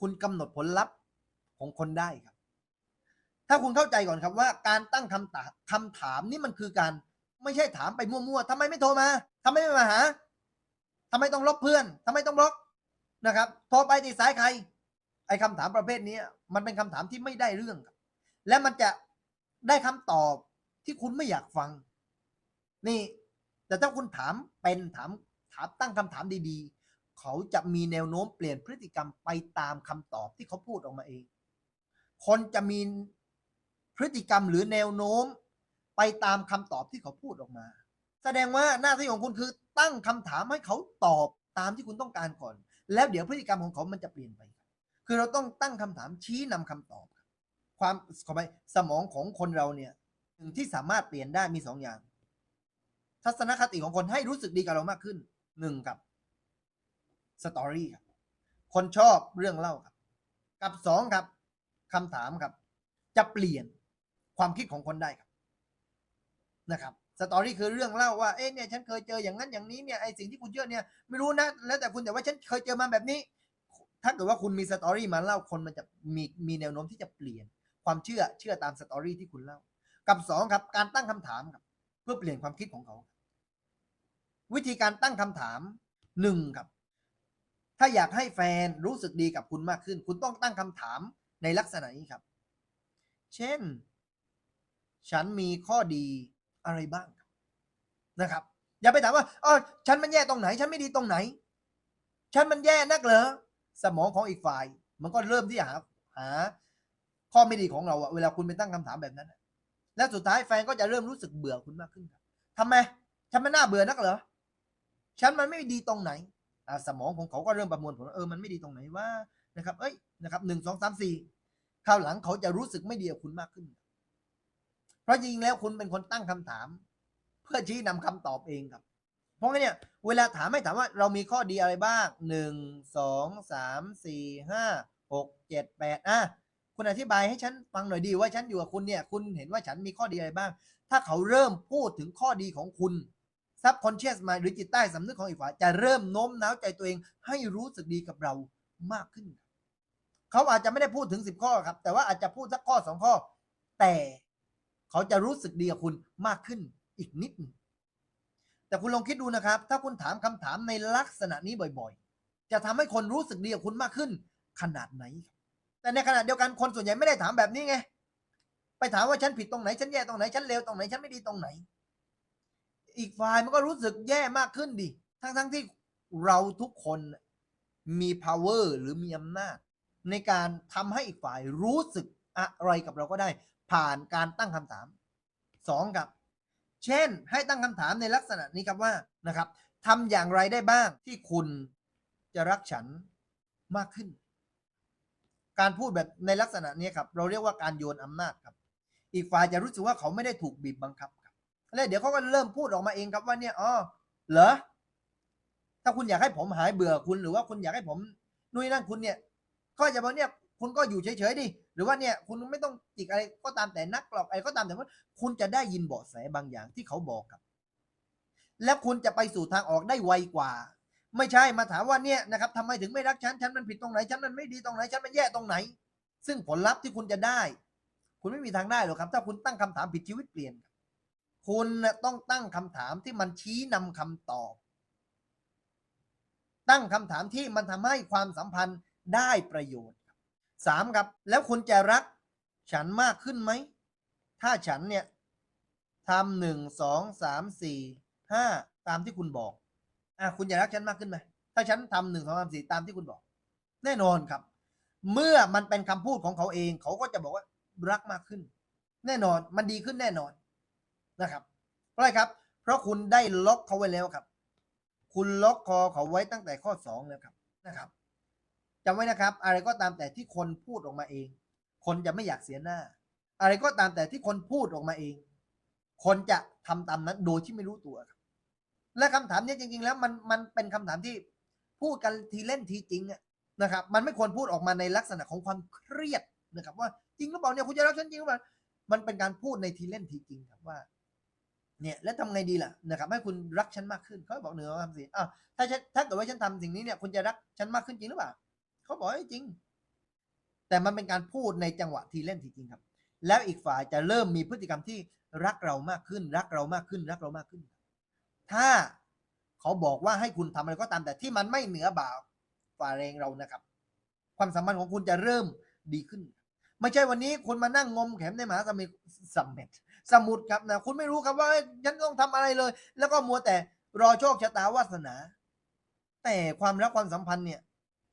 คุณกำหนดผลลัพธ์ของคนได้ครับ ถ้าคุณเข้าใจก่อนครับว่าการตั้งคำถามคำถามนี่มันคือการไม่ใช่ถามไปมั่วๆทำไมไม่โทรมาทำไมไม่มาหาทำไมต้องลบเพื่อนทำไมต้องบล็อกนะครับโทรไปติดสายใคร ไอ้คำถามประเภทนี้มันเป็นคำถามที่ไม่ได้เรื่องครับ และมันจะได้คำตอบที่คุณไม่อยากฟัง นี่ แต่ถ้าคุณถามเป็นถามถามตั้งคำถามดีๆ เขาจะมีแนวโน้มเปลี่ยนพฤติกรรมไปตามคำตอบที่เขาพูดออกมาเอง คนจะมีพฤติกรรมหรือแนวโน้มไปตามคำตอบที่เขาพูดออกมา แสดงว่าหน้าที่ของคุณคือตั้งคำถามให้เขาตอบตามที่คุณต้องการก่อน แล้วเดี๋ยวพฤติกรรมของเขามันจะเปลี่ยนไป คือเราต้องตั้งคำถามชี้นำคำตอบ ความขอไปสมองของคนเราเนี่ยสิ่งที่สามารถเปลี่ยนได้มีสองอย่าง ทัศนคติของคนให้รู้สึกดีกับเรามากขึ้นหนึ่งกับ สตอรี่ครับ คนชอบเรื่องเล่าครับ กับสองครับคำถามครับ จะเปลี่ยนความคิดของคนได้ครับนะครับสตอรี่คือเรื่องเล่าว่าเอ๊ะเนี่ยฉันเคยเจออย่างนั้นอย่างนี้เนี่ยไอสิ่งที่คุณเชื่อเนี่ยไม่รู้นะแล้วแต่คุณแต่ว่าฉันเคยเจอมาแบบนี้ ถ้าเกิดว่าคุณมีสตอรี่มาเล่าคนมันจะมีมีแนวโน้มที่จะเปลี่ยนความเชื่อเชื่อตามสตอรี่ที่คุณเล่า กับสองครับ การตั้งคำถามครับ เพื่อเปลี่ยนความคิดของเขา วิธีการตั้งคำถามหนึ่งครับ ถ้าอยากให้แฟนรู้สึกดีกับคุณมากขึ้น คุณต้องตั้งคำถามในลักษณะนี้ครับ เช่น ฉันมีข้อดีอะไรบ้างนะครับ อย่าไปถามว่าอ๋อฉันมันแย่ตรงไหน ฉันไม่ดีตรงไหน ฉันมันแย่นักเหรอสมองของอีกฝ่าย มันก็เริ่มที่จะหาหา ข้อไม่ดีของเราอะเวลาคุณไปตั้งคำถามแบบนั้นแล้วสุดท้ายแฟนก็จะเริ่มรู้สึกเบื่อคุณมากขึ้นครับทำไมฉันมันน่าเบื่อนักเหรอฉันมันไม่ดีตรงไหน สมองของเขาก็เริ่มประมวลผลว่าเออมันไม่ดีตรงไหนว่านะครับ เอ้ยนะครับหนึ่งสองสามสี่คราวหลังเขาจะรู้สึกไม่ดีกับคุณมากขึ้น เพราะจริงๆแล้วคุณเป็นคนตั้งคำถาม เพื่อชี้นำคำตอบเองครับ เพราะงั้นเนี่ย เวลาถามให้ถามว่าเรามีข้อดีอะไรบ้างหนึ่งสองสามสี่ห้าหกเจ็ดแปดอะคุณอธิบายให้ฉันฟังหน่อยดีว่าฉันอยู่กับคุณเนี่ย คุณเห็นว่าฉันมีข้อดีอะไรบ้าง ถ้าเขาเริ่มพูดถึงข้อดีของคุณ subconscious mind หรือจิตใต้สำนึกของอีกฝ่ายจะเริ่มโน้มน้าวใจตัวเองให้รู้สึกดีกับเรามากขึ้น เขาอาจจะไม่ได้พูดถึงสิบข้อครับ แต่ว่าอาจจะพูดสักข้อสองข้อ แต่เขาจะรู้สึกดีกับคุณมากขึ้นอีกนิด แต่คุณลองคิดดูนะครับ ถ้าคุณถามคำถามในลักษณะนี้บ่อยๆ จะทำให้คนรู้สึกดีกับคุณมากขึ้น ขนาดไหน แต่ในขณะเดียวกันคนส่วนใหญ่ไม่ได้ถามแบบนี้ไง ไปถามว่าฉันผิดตรงไหน ฉันแย่ตรงไหน ฉันเลวตรงไหน ฉันไม่ดีตรงไหน อีกฝ่ายมันก็รู้สึกแย่มากขึ้นดิ ทั้งๆทที่เราทุกคนมี power หรือมีอำนาจ ในการทำให้อีกฝ่ายรู้สึกอะไรกับเราก็ได้ ผ่านการตั้งคำถามสองครับ เช่นให้ตั้งคำถามในลักษณะนี้ครับว่านะครับทำอย่างไรได้บ้างที่คุณจะรักฉันมากขึ้น การพูดแบบในลักษณะนี้ครับ เราเรียกว่าการโยนอำนาจครับ อีกฝ่ายจะรู้สึกว่าเขาไม่ได้ถูกบีบบังคับครับ แล้วเดี๋ยวเขาก็เริ่มพูดออกมาเองครับว่าเนี่ยอ๋อเหรอถ้าคุณอยากให้ผมหายเบื่อคุณหรือว่าคุณอยากให้ผมนู่นนั่นคุณเนี่ย ก็จะบอกเนี่ยคุณก็อยู่เฉยๆดิหรือว่าเนี่ยคุณไม่ต้องจิกอะไรก็ตามแต่นักหรอกอะไรก็ตามแต่ว่าคุณจะได้ยินเบาะแสบางอย่างที่เขาบอกครับ แล้วคุณจะไปสู่ทางออกได้ไวกว่า ไม่ใช่มาถามว่าเนี่ยนะครับทำไมถึงไม่รักฉันฉันมันผิดตรงไหนฉันมันไม่ดีตรงไหนฉันมันแย่ตรงไหน ซึ่งผลลัพธ์ที่คุณจะได้ คุณไม่มีทางได้หรอกครับ ถ้าคุณตั้งคำถามผิดชีวิตเปลี่ยน คุณต้องตั้งคำถามที่มันชี้นำคำตอบ ตั้งคำถามที่มันทำให้ความสัมพันธ์ได้ประโยชน์สามครับ แล้วคุณจะรักฉันมากขึ้นไหม ถ้าฉันเนี่ยทำหนึ่งสองสามสี่ห้าตามที่คุณบอกอะคุณจะรักฉันมากขึ้นไหมถ้าฉันทำหนึ่งสองสามสี่ตามที่คุณบอก แน่นอนครับ เมื่อมันเป็นคำพูดของเขาเอง เขาก็จะบอกว่ารักมากขึ้น แน่นอนมันดีขึ้นแน่นอน นะครับ เพราะอะไรครับ เพราะคุณได้ล็อกเขาไว้แล้วครับ คุณล็อกคอเขาไว้ตั้งแต่ข้อสองแล้วครับนะครับจำไว้นะครับ อะไรก็ตามแต่ที่คนพูดออกมาเอง คนจะไม่อยากเสียหน้า อะไรก็ตามแต่ที่คนพูดออกมาเอง คนจะทำตามนั้นโดยที่ไม่รู้ตัวครับ และคำถามนี้จริง ๆ แล้วมันมันเป็นคำถามที่พูดกันทีเล่นทีจริงนะครับ มันไม่ควรพูดออกมาในลักษณะของความเครียดนะครับ ว่าจริงหรือเปล่าเนี่ยคุณจะรักฉันจริงหรือเปล่ามันเป็นการพูดในทีเล่นทีจริงครับว่า เนี่ยแล้วทำไงดีล่ะนะครับให้คุณรักฉันมากขึ้นเขาบอกเหนือคำสิอ้าวถ้าฉันถ้าเกิดว่าฉันทำสิ่งนี้เนี่ยคุณจะรักฉันมากขึ้นจริงหรือเปล่าเขาบอกจริง แต่มันเป็นการพูดในจังหวะทีเล่นทีจริงครับ แล้วอีกฝ่ายจะเริ่มมีพฤติกรรมที่รักเรามากขึ้น รักเรามากขึ้น รักเรามากขึ้น ถ้าเขาบอกว่าให้คุณทำอะไรก็ตามแต่ที่มันไม่เหนือบ่าฝ่าแรงเรานะครับ ความสัมพันธ์ของคุณจะเริ่มดีขึ้น ไม่ใช่วันนี้คุณมานั่งงมแขมในมหาสมุทรสมเม็ด สมุทรครับนะคุณไม่รู้ครับว่าฉันต้องทำอะไรเลย แล้วก็มัวแต่รอโชคชะตาวาสนา แต่ความรักความสัมพันธ์เนี่ย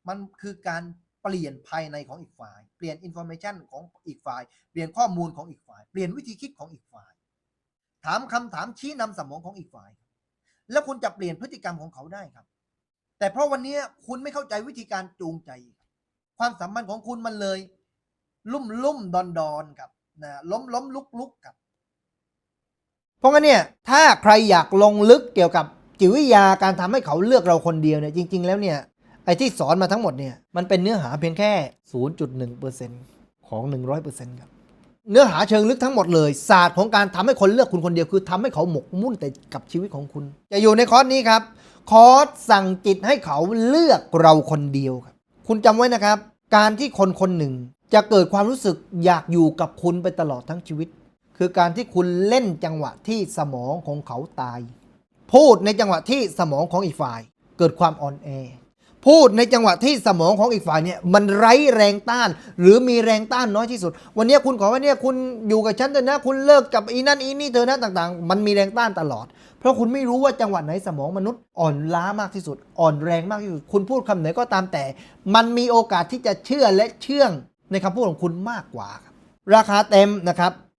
มันคือการเปลี่ยนภายในของอีกฝ่าย เปลี่ยนอินโฟเมชันของอีกฝ่าย เปลี่ยนข้อมูลของอีกฝ่าย เปลี่ยนวิธีคิดของอีกฝ่าย ถามคำถามชี้นำสมองของอีกฝ่าย แล้วคุณจะเปลี่ยนพฤติกรรมของเขาได้ครับ แต่เพราะวันนี้คุณไม่เข้าใจวิธีการจูงใจ ความสัมพันธ์ของคุณมันเลย ลุ่มลุ่มดอนดอนครับนะล้มล้มลุกลุกครับ เพราะงั้นเนี่ยถ้าใครอยากลงลึกเกี่ยวกับจิตวิทยาการทำให้เขาเลือกเราคนเดียวเนี่ยจริง ๆ แล้วเนี่ยไอ้ที่สอนมาทั้งหมดเนี่ยมันเป็นเนื้อหาเพียงแค่ 0.1%ของ 100%ครับเนื้อหาเชิงลึกทั้งหมดเลยศาสตร์ของการทำให้คนเลือกคุณคนเดียวคือทำให้เขาหมกมุ่นแต่กับชีวิตของคุณ จะอยู่ในคอร์สนี้ครับ คอร์สสั่งจิตให้เขาเลือกเราคนเดียวครับ คุณจำไว้นะครับ การที่คนคนหนึ่งจะเกิดความรู้สึกอยากอยู่กับคุณไปตลอดทั้งชีวิต คือการที่คุณเล่นจังหวะที่สมองของเขาตาย พูดในจังหวะที่สมองของอีกฝ่าย เกิดความอ่อนแอ พูดในจังหวะที่สมองของอีกฝ่ายเนี่ยมันไร้แรงต้าน หรือมีแรงต้านน้อยที่สุด วันนี้คุณขอว่าเนี่ยคุณอยู่กับฉันเถอะนะ คุณเลิกกับอีนั่นอีนี่เธอนะต่างๆ มันมีแรงต้านตลอด เพราะคุณไม่รู้ว่าจังหวะไหนสมองมนุษย์อ่อนล้ามากที่สุด อ่อนแรงมากที่สุด คุณพูดคำไหนก็ตามแต่ มันมีโอกาสที่จะเชื่อและเชื่องในคำพูดของคุณมากกว่า ราคาเต็มนะครับ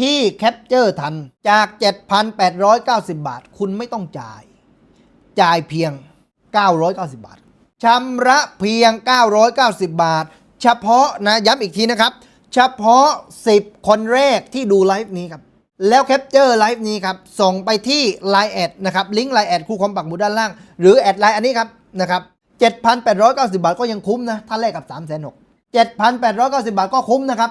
ที่แคปเจอร์ทันจาก 7,890 บาท คุณไม่ต้องจ่าย จ่ายเพียง 990 บาทชำระเพียง 990 บาท เฉพาะนะย้ำอีกทีนะครับ เฉพาะ 10 คนแรกที่ดูไลฟ์นี้ครับ แล้วแคปเจอร์ไลฟ์นี้ครับ ส่งไปที่ Line แอดนะครับ ลิงก์ Line แอดคู่คอมปักหมุดด้านล่าง หรือแอดไลน์อันนี้ครับนะครับ 7,890 บาทก็ยังคุ้มนะ ถ้าแลกกับ 3 6 0 0 0 7,890 บาทก็คุ้มนะครับ